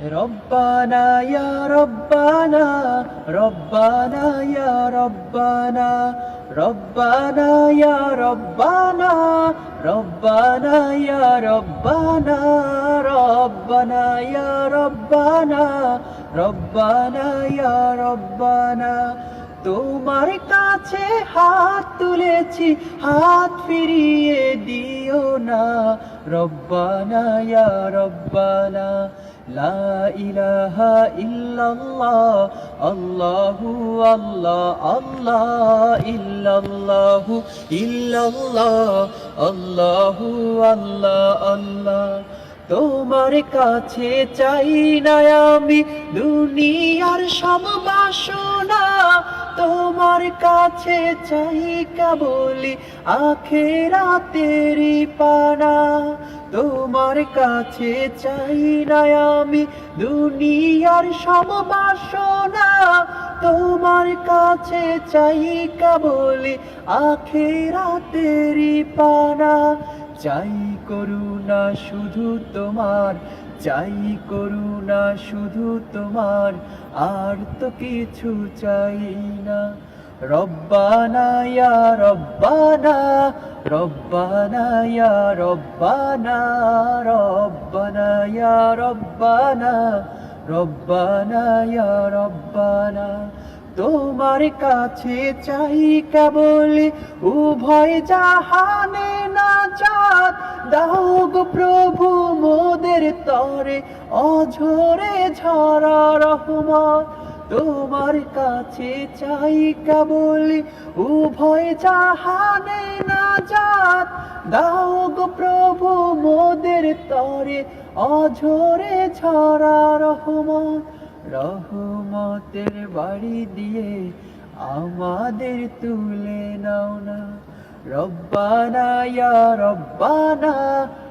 ربنا يا ربنا ربنا يا ربنا ربنا يا ربنا ربنا يا ربنا ربنا يا ربنا ربنا يا ربنا তোমার কাছে হাত তুলেছি হাত ফিরিয়ে দিও না রব্বানা ইয়া রব্বানা লা ইলাহা ইল্লাল্লাহ আল্লাহু আল্লাহ আল্লাহ ইল্লাল্লাহু ইল্লাল্লাহ আল্লাহু আল্লাহ আল্লাহ তোমার কাছে চাই না আমি দুনিয়ার সব বাসনা। তোমার কাছে চাই কেবলি আখেরাতেরি পানা। তোমার কাছে চাই না আমি দুনিয়ার সব বাসনা। তোমার কাছে চাই কেবলি আখেরাতেরি পানা। চাই করুণা শুধু তোমার, চাই করুণা শুধু তোমার, আর তো কিছু চাই না। রব্বানা, ইয়া রব্বানা রব্বানা, ইয়া রব্বানা রব্বানা, ইয়া রব্বানা রব্বানা, ইয়া রব্বানা। তোমার কাছে চাই কেবল উভয় জাহানে না যাত দাও প্রভু মোদের তরে, অঝরে ঝরা রহমত। তোমার কাছে চাই কেবল উভয় জাহানে না যাত দাও গো প্রভু মোদের তরে, অঝরে ছড়া রহমত। রহমতের বাড়ি দিয়ে আমাদের তুলে নাও না। রব্বানা ইয়া রব্বানা